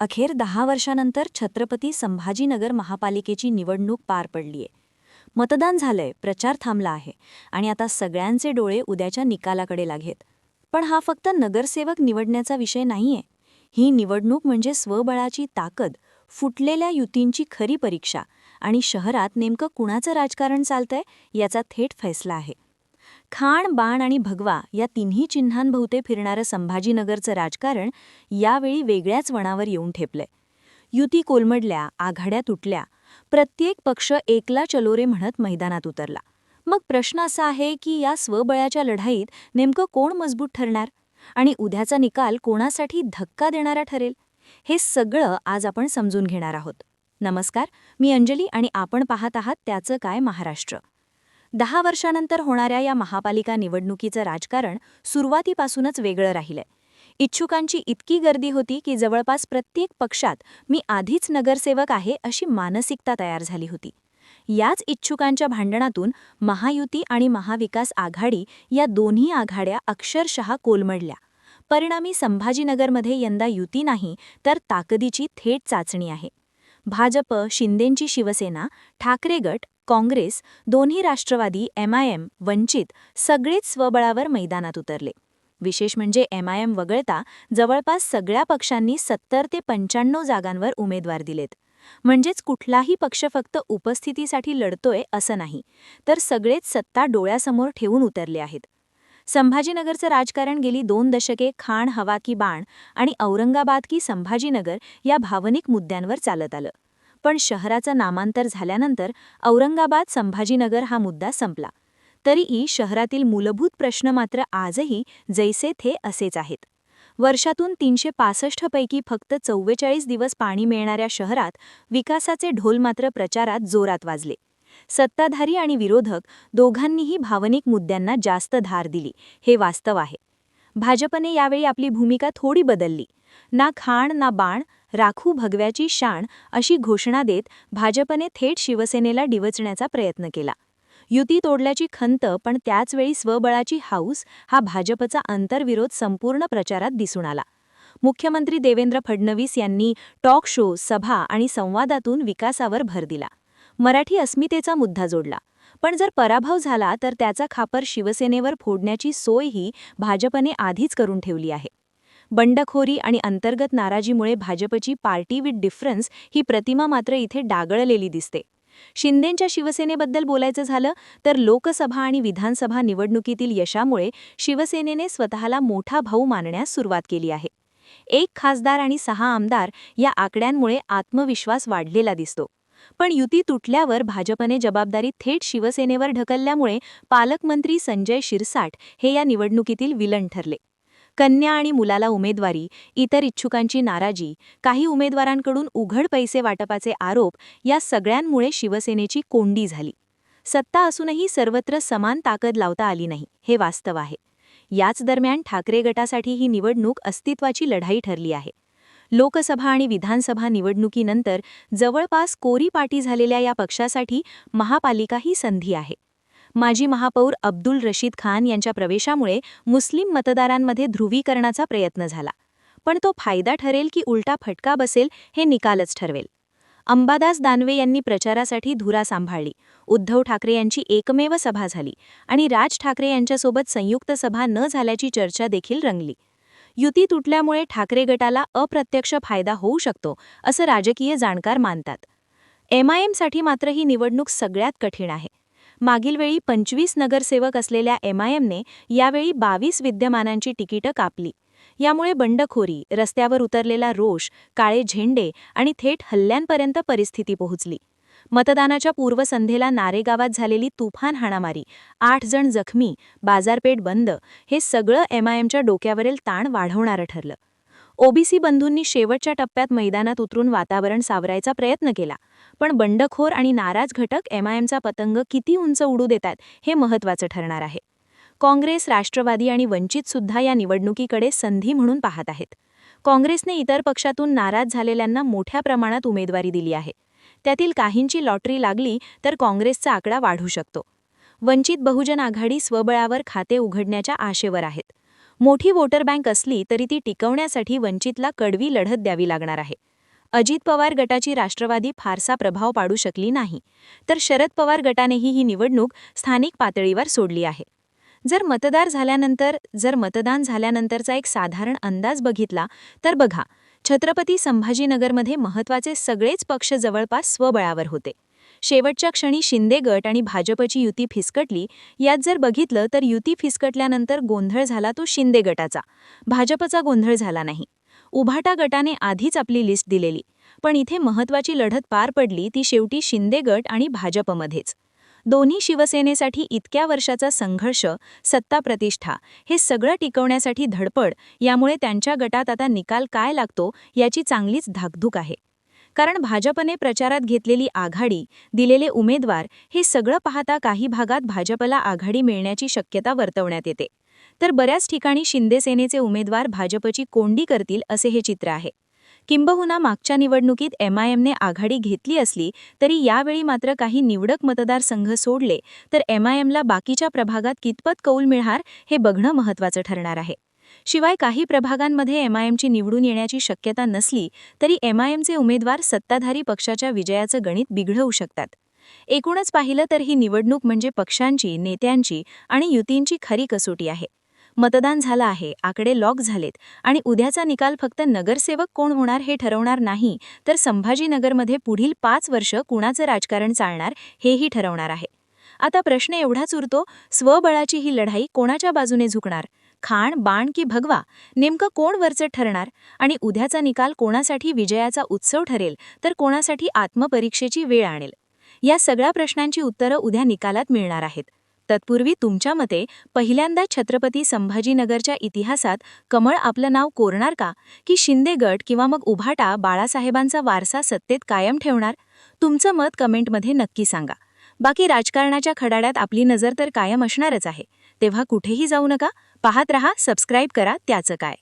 अखेर दहा वर्षानंतर छत्रपती संभाजीनगर महापालिकेची निवडणूक पार पडलीये मतदान झालंय प्रचार थांबला आहे आणि आता सगळ्यांचे डोळे उद्याच्या निकालाकडे लागेत. पण हा फक्त नगरसेवक निवडण्याचा विषय नाहीये. ही निवडणूक म्हणजे स्वबळाची ताकद फुटलेल्या युतींची खरी परीक्षा आणि शहरात नेमकं कुणाचं राजकारण चालतंय याचा थेट फैसला आहे. खाण बाण आणि भगवा या तिन्ही चिन्हांभोवते फिरणारं संभाजीनगरचं राजकारण यावेळी वेगळ्याच वणावर येऊन ठेपलंय. युती कोलमडल्या आघाड्या तुटल्या प्रत्येक पक्ष एकला चलोरे म्हणत मैदानात उतरला. मग प्रश्न असा आहे की या स्वबळाच्या लढाईत नेमकं कोण मजबूत ठरणार? आणि उद्याचा निकाल कोणासाठी धक्का देणारा ठरेल? हे सगळं आज आपण समजून घेणार आहोत. नमस्कार मी अंजली आणि आपण पाहत आहात त्याचं काय महाराष्ट्र. दहा वर्षानंतर होणाऱ्या या महापालिका निवडणुकीचं राजकारण सुरुवातीपासूनच वेगळं राहिलंय. इच्छुकांची इतकी गर्दी होती की जवळपास प्रत्येक पक्षात मी आधीच नगरसेवक आहे अशी मानसिकता तयार झाली होती. याच इच्छुकांच्या भांडणातून महायुती आणि महाविकास आघाडी या दोन्ही आघाड्या अक्षरशः कोलमडल्या. परिणामी संभाजीनगरमध्ये यंदा युती नाही तर ताकदीची थेट चाचणी आहे. भाजप शिंदेंची शिवसेना ठाकरे गट काँग्रेस दोन्ही राष्ट्रवादी एमआयएम वंचित सगळेच स्वबळावर मैदानात उतरले. विशेष म्हणजे एमआयएम वगळता जवळपास सगळ्या पक्षांनी सत्तर ते पंच्याण्णव जागांवर उमेदवार दिलेत. म्हणजेच कुठलाही पक्ष फक्त उपस्थितीसाठी लढतोय असं नाही तर सगळेच सत्ता डोळ्यासमोर ठेवून उतरले आहेत. संभाजीनगरचं राजकारण गेली दोन दशके खाण हवा की बाण आणि औरंगाबाद की संभाजीनगर या भावनिक मुद्द्यांवर चालत आलं. पण शहराचं नामांतर झाल्यानंतर औरंगाबाद संभाजीनगर हा मुद्दा संपला. तरीही शहरातील मूलभूत प्रश्न मात्र आजही जैसे थे असेच आहेत. वर्षातून तीनशे पैकी फक्त चव्वेचाळीस दिवस पाणी मिळणाऱ्या शहरात विकासाचे ढोल मात्र प्रचारात जोरात वाजले. सत्ताधारी आणि विरोधक दोघांनीही भावनिक मुद्द्यांना जास्त धार दिली हे वास्तव आहे. भाजपने यावेळी आपली भूमिका थोडी बदलली. ना खाण ना बाण राखू भगव्याची शाण अशी घोषणा देत भाजपने थेट शिवसेनेला डिवचण्याचा प्रयत्न केला. युती तोडल्याची खंत पण त्याचवेळी स्वबळाची हाऊस हा भाजपचा आंतरविरोध संपूर्ण प्रचारात दिसून आला. मुख्यमंत्री देवेंद्र फडणवीस यांनी टॉक शो सभा आणि संवादातून विकासावर भर दिला. मराठी अस्मितेचा मुद्दा जोडला. पण जर पराभव झाला तर त्याचा खापर शिवसेनेवर फोडण्याची सोयही भाजपने आधीच करून ठेवली आहे. बंडखोरी आणि अंतर्गत नाराजीमुळे भाजपची पार्टी विथ डिफरन्स ही प्रतिमा मात्र इथे डागळलेली दिसते. शिंदेंच्या शिवसेनेबद्दल बोलायचं झालं तर लोकसभा आणि विधानसभा निवडणुकीतील यशामुळे शिवसेनेने स्वतःला मोठा भाऊ मानण्यास सुरुवात केली आहे. एक खासदार आणि सहा आमदार या आकड्यांमुळे आत्मविश्वास वाढलेला दिसतो. पण युती तुटल्यावर भाजपने जबाबदारी थेट शिवसेनेवर ढकलल्यामुळे पालकमंत्री संजय शिरसाट हे या निवडणुकीतील विलन ठरले. कन्या आणि मुलाला उमेदवारी इतर इच्छुकांची नाराजी काही उमेदवारांकडून उघड पैसे वाटपाचे आरोप या सगळ्यांमुळे शिवसेनेची कोंडी झाली. सत्ता असूनही सर्वत्र समान ताकद लावता आली नाही हे वास्तव आहे. याच दरम्यान ठाकरे गटासाठी ही निवडणूक अस्तित्वाची लढाई ठरली आहे. लोकसभा आणि विधानसभा निवडणुकीनंतर जवळपास कोरी पाटी झालेल्या या पक्षासाठी महापालिका ही संधी आहे. माजी महापौर अब्दुल रशीद खान यांच्या प्रवेशामुळे मुस्लिम मतदारांमध्ये ध्रुवीकरणाचा प्रयत्न झाला. पण तो फायदा ठरेल की उलटा फटका बसेल हे निकालच ठरवेल. अंबादास दानवे यांनी प्रचारासाठी धुरा सांभाळली. उद्धव ठाकरे यांची एकमेव सभा झाली आणि राज ठाकरे यांच्यासोबत संयुक्त सभा न झाल्याची चर्चा देखील रंगली. युती तुटल्यामुळे ठाकरे गटाला अप्रत्यक्ष फायदा होऊ शकतो असं राजकीय जाणकार मानतात. एमआयएमसाठी मात्र ही निवडणूक सगळ्यात कठीण आहे. मागील वेळी पंचवीस नगरसेवक असलेल्या एमआयएमने यावेळी बावीस विद्यमानांची तिकीटं कापली. यामुळे बंडखोरी रस्त्यावर उतरलेला रोष काळे झेंडे आणि थेट हल्ल्यांपर्यंत परिस्थिती पोहोचली. मतदानाच्या पूर्वसंध्येला नारेगावात झालेली तुफान हाणामारी आठ जण जखमी बाजारपेठ बंद हे सगळं एमआयएमच्या डोक्यावरील ताण वाढवणारं ठरलं. ओबीसी बंधूंनी शेवटच्या टप्प्यात मैदानात उतरून वातावरण सावरायचा प्रयत्न केला. पण बंडखोर आणि नाराज घटक एमआयएमचा पतंग किती उंच उडू देतात हे महत्त्वाचं ठरणार आहे. काँग्रेस राष्ट्रवादी आणि वंचित सुद्धा या निवडणुकीकडे संधी म्हणून पाहत आहेत. काँग्रेसने इतर पक्षातून नाराज झालेल्यांना मोठ्या प्रमाणात उमेदवारी दिली आहे. त्यातील काहींची लॉटरी लागली तर काँग्रेसचा आकडा वाढू शकतो. वंचित बहुजन आघाडी स्वबळावर खाते उघडण्याच्या आशेवर आहेत. मोठी वोटर बँक असली तरी ती टिकवण्यासाठी वंचितला कडवी लढत द्यावी लागणार आहे. अजित पवार गटाची राष्ट्रवादी फारसा प्रभाव पाडू शकली नाही. तर शरद पवार गटानेही ही निवडणूक स्थानिक पातळीवर सोडली आहे. जर मतदार झाल्यानंतर जर मतदान झाल्यानंतरचा एक साधारण अंदाज बघितला तर बघा छत्रपती संभाजीनगरमध्ये महत्त्वाचे सगळेच पक्ष जवळपास स्वबळावर होते. शेवटच्या क्षणी शिंदे गट आणि भाजपची युती फिसकटली. यात जर बघितलं तर युती फिसकटल्यानंतर गोंधळ झाला तो शिंदे गटाचा. भाजपचा गोंधळ झाला नाही. उभाटा गटाने आधीच आपली लिस्ट दिलेली. पण इथे महत्त्वाची लढत पार पडली ती शेवटी शिंदे गट आणि भाजपमध्येच. दोन्ही शिवसेनेसाठी इतक्या वर्षाचा संघर्ष सत्ता प्रतिष्ठा हे सगळं टिकवण्यासाठी धडपड यामुळे त्यांच्या गटात आता निकाल काय लागतो याची चांगलीच धाकधूक आहे. कारण भाजपने प्रचारात घेतलेली आघाडी दिलेले उमेदवार हे सगळं पाहता काही भागात भाजपला आघाडी मिळण्याची शक्यता वर्तवण्यात येते. तर बऱ्याच ठिकाणी शिंदेसेनेचे उमेदवार भाजपची कोंडी करतील असे हे चित्र आहे. किंबहुना मागच्या निवडणुकीत एमआयएमने आघाडी घेतली असली तरी यावेळी मात्र काही निवडक मतदारसंघ सोडले तर एमआयएमला बाकीच्या प्रभागात कितपत कौल मिळणार हे बघणं महत्त्वाचं ठरणार आहे. शिवाय काही प्रभागांमध्ये एमआयएमची निवडून येण्याची शक्यता नसली तरी एमआयएमचे उमेदवार सत्ताधारी पक्षाच्या विजयाचं गणित बिघडवू शकतात. एकूणच पाहिलं तर ही निवडणूक म्हणजे पक्षांची नेत्यांची आणि युतींची खरी कसोटी आहे. मतदान झालं आहे आकडे लॉक झालेत आणि उद्याचा निकाल फक्त नगरसेवक कोण होणार हे ठरवणार नाही तर संभाजीनगरमध्ये पुढील पाच वर्ष कुणाचं राजकारण चालणार हेही ठरवणार आहे. आता प्रश्न एवढाच उरतो स्वबळाची ही लढाई कोणाच्या बाजूने झुकणार? खाण बाण की भगवा नेमकं कोण वरचं ठरणार? आणि उद्याचा निकाल कोणासाठी विजयाचा उत्सव ठरेल? तर कोणासाठी आत्मपरीक्षेची वेळ आणेल? या सगळ्या प्रश्नांची उत्तरं उद्या निकालात मिळणार आहेत. तत्पूर्वी तुमच्या मते पहिल्यांदा छत्रपती संभाजीनगरच्या इतिहासात कमळ आपलं नाव कोरणार का? की शिंदे गट किंवा मग उभाटा बाळासाहेबांचा वारसा सत्तेत कायम ठेवणार? तुमचं मत कमेंटमध्ये नक्की सांगा. बाकी राजकारणाच्या खडाड्यात आपली नजर तर कायम असणारच आहे. तेव्हा कुठेही जाऊ नका. पाहत रहा सबस्क्राईब करा त्याचं काय.